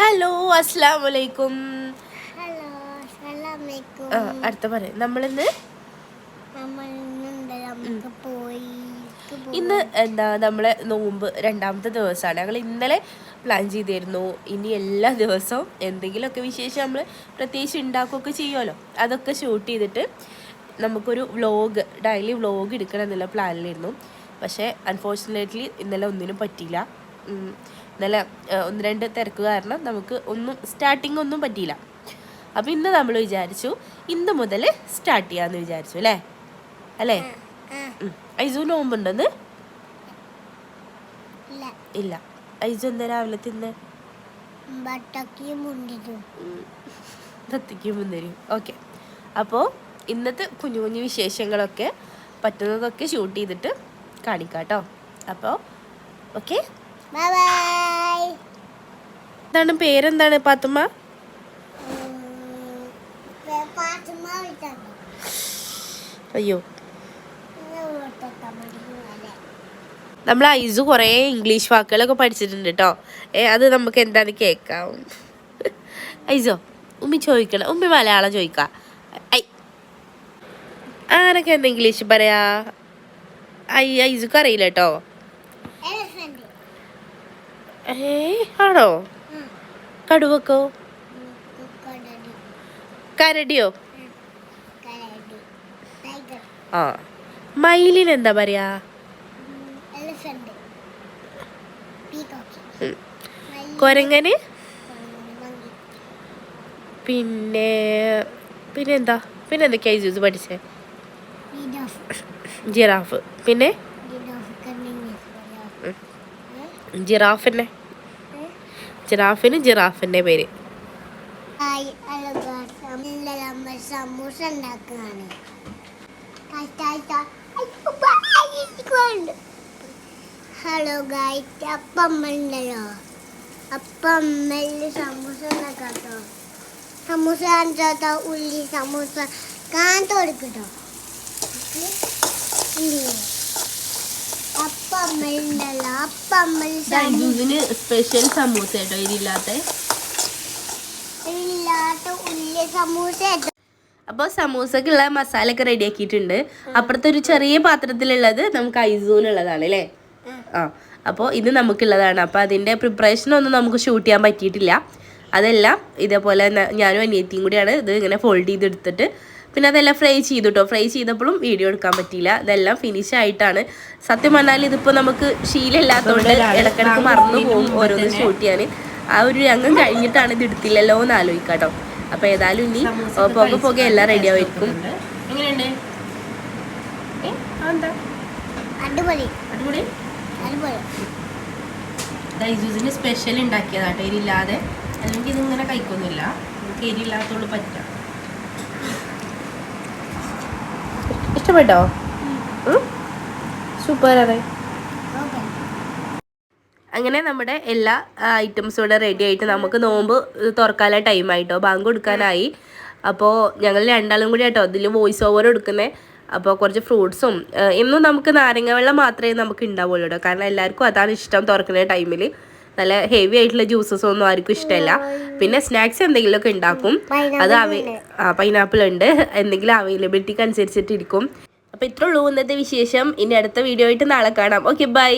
Hello അസ്സാം വലൈക്കും അടുത്ത പറയാം. നമ്മളിന്ന്? ഇന്ന് എന്താ നമ്മളെ നോമ്പ് രണ്ടാമത്തെ ദിവസമാണ്. ഞങ്ങൾ ഇന്നലെ പ്ലാൻ ചെയ്തിരുന്നു. ഇനി എല്ലാ ദിവസവും എന്തെങ്കിലുമൊക്കെ വിശേഷം നമ്മൾ പ്രത്യേകിച്ച് ഉണ്ടാക്കുകയൊക്കെ ചെയ്യുമല്ലോ. അതൊക്കെ ഷൂട്ട് ചെയ്തിട്ട് നമുക്കൊരു വ്ലോഗ് ഡെയിലി വ്ലോഗ് എടുക്കണം എന്നുള്ള പ്ലാനിലായിരുന്നു പക്ഷേ അൺഫോർച്ചുനേറ്റ്ലി ഇന്നലെ ഒന്നിനും പറ്റിയില്ല. ഇന്നലെ ആ, ഒന്ന് രണ്ട് തിരക്ക് കാരണം നമുക്ക് ഒന്നും സ്റ്റാർട്ടിങ് ഒന്നും പറ്റിയില്ല. അപ്പോൾ ഇന്ന് നമ്മൾ വിചാരിച്ചു ഇന്ന് മുതൽ സ്റ്റാർട്ട് ചെയ്യാമെന്ന് വിചാരിച്ചു അല്ലേ? അല്ലേ. ഐസു നോമ്പുണ്ടെന്ന്? ഇല്ല. ഐസു എന്താ രാവിലെ തിന്ന്? ഓക്കെ. അപ്പോൾ ഇന്നത്തെ കുഞ്ഞു കുഞ്ഞു വിശേഷങ്ങളൊക്കെ പറ്റുന്നതൊക്കെ ഷൂട്ട് ചെയ്തിട്ട് കാണിക്കാം കേട്ടോ അപ്പോൾ ഓക്കെ. Bye bye. എന്താണ് പേരെന്താണ് പാത്തുമ്മ? അയ്യോ. നമ്മൾ ഐസു കുറേ ഇംഗ്ലീഷ് വാക്കുകളൊക്കെ പഠിച്ചിട്ടുണ്ട് കേട്ടോ ഏ അത് നമുക്ക് എന്താണ് കേൾക്കാം. ഐസോ ഉമ്മി ചോദിക്കണം ഉമ്മി മലയാളം ചോദിക്കാം. ഐ. ആരൊക്കെ എന്താ ഇംഗ്ലീഷ് പറയാ? ഐ ഐസുക്ക് അറിയില്ല കേട്ടോ ഏ ആണോ? കടുവക്കോ? കരടിയോ? ആ. മയിലിന് എന്താ പറയാ. കൊരങ്ങന്? പിന്നെ പിന്നെന്താ? പിന്നെ എന്തൊക്കെയാ ജ്യൂസ് പഠിച്ചേ? ജിറാഫ്. പിന്നെ? ജിറാഫിന്റെ ജിറാഫിന് ജിറാഫിന്റെ പേര്. Hello guys. ഇന്നലെ നമ്മൾ സമൂസ ഉണ്ടാക്കുകയാണ്. ഹലോ ഗായ്സ് അപ്പം അമ്മ ഉണ്ടല്ലോ സമൂസ ഉണ്ടാക്കാട്ടോ. സമൂസ കാണിച്ചാട്ടോ ഉള്ളി സമൂസ കാണിച്ചു കൊടുക്കട്ടോ അപ്പം സമൂസ. സ്പെഷ്യൽ സമൂസ കേട്ടോ ഇതില്ലാത്ത അപ്പോൾ സമൂസക്കുള്ള മസാല ഒക്കെ റെഡി ആക്കിയിട്ടുണ്ട്. അപ്പുറത്തെ ഒരു ചെറിയ പാത്രത്തിലുള്ളത് നമുക്ക് ഐസൂനുള്ളതാണ് അല്ലേ? ആ അപ്പോൾ ഇത് നമുക്കുള്ളതാണ്. അപ്പോൾ അതിന്റെ പ്രിപ്പറേഷൻ ഒന്നും നമുക്ക് ഷൂട്ട് ചെയ്യാൻ പറ്റിയിട്ടില്ല. അതെല്ലാം ഇതേപോലെ ഞാനും അനിയത്തിയും കൂടിയാണ് ഇത് ഇങ്ങനെ ഫോൾഡ് ചെയ്തെടുത്തിട്ട് പിന്നെ അതെല്ലാം ഫ്രൈ ചെയ്തു കേട്ടോ ഫ്രൈ ചെയ്തപ്പോഴും വീഡിയോ എടുക്കാൻ പറ്റിയില്ല. ഇതെല്ലാം ഫിനിഷ് ആയിട്ടാണ്. സത്യം പറഞ്ഞാൽ ഇതിപ്പോ നമുക്ക് ശീലമില്ലാത്തതുകൊണ്ട് ഇടക്കിടക്ക് മറന്നു പോകും ഓരോന്ന് ഷൂട്ട് ചെയ്യാൻ ആ ഒരു രംഗം കഴിഞ്ഞിട്ടാണ് ഇത് എടുത്തില്ലല്ലോ എന്ന് ആലോചിക്കാട്ടോ. അപ്പൊ അപ്പോൾ ഏതായാലും ഇനി പോകെ പോകെ എല്ലാം റെഡി ആയിരിക്കും. എങ്ങനെയുണ്ട്? അടിപൊളി. അടിപൊളി? അടിപൊളി. ദൈസൂസിന് സ്പെഷ്യൽ ഉണ്ടാക്കിയതാട്ടോ. എരിയില്ലാതെ അല്ലെങ്കിൽ ഇതിങ്ങനെ കഴിക്കൊന്നുമില്ല. നമുക്ക് എരിയില്ലാത്തോണ്ട് പറ്റാം ഇഷ്ടപ്പെട്ടോ? സൂപ്പർ അതെ അങ്ങനെ നമ്മുടെ എല്ലാ ഐറ്റംസും ഇവിടെ റെഡി ആയിട്ട് നമുക്ക് നോമ്പ് തുറക്കാനുള്ള ടൈം ആയിട്ടോ. ബാങ്ക് കൊടുക്കാനായി. അപ്പോൾ ഞങ്ങൾ രണ്ടാളും കൂടി ആട്ടോ ഇതിൽ വോയിസ് ഓവർ എടുക്കുന്നത് അപ്പോൾ കുറച്ച് ഫ്രൂട്ട്സും എന്നും നമുക്ക് നാരങ്ങ വെള്ളം മാത്രമേ നമുക്ക് ഉണ്ടാവുള്ളൂ കാരണം എല്ലാവർക്കും അതാണ് ഇഷ്ടം തുറക്കുന്ന ടൈമിൽ നല്ല ഹെവി ആയിട്ടുള്ള ജ്യൂസസ് ഒന്നും ആർക്കും ഇഷ്ടമല്ല. പിന്നെ സ്നാക്സ് എന്തെങ്കിലുമൊക്കെ ഉണ്ടാക്കും. അത് പൈനാപ്പിൾ ഉണ്ട്. എന്തെങ്കിലും അവൈലബിലിറ്റിക്ക് അനുസരിച്ചിട്ട് ഇരിക്കും. അപ്പോൾ ഇത്രേ ഉള്ളൂ ഇന്നത്തെ വിശേഷം. ഇനി അടുത്ത വീഡിയോ ആയിട്ട് നാളെ കാണാം. Okay bye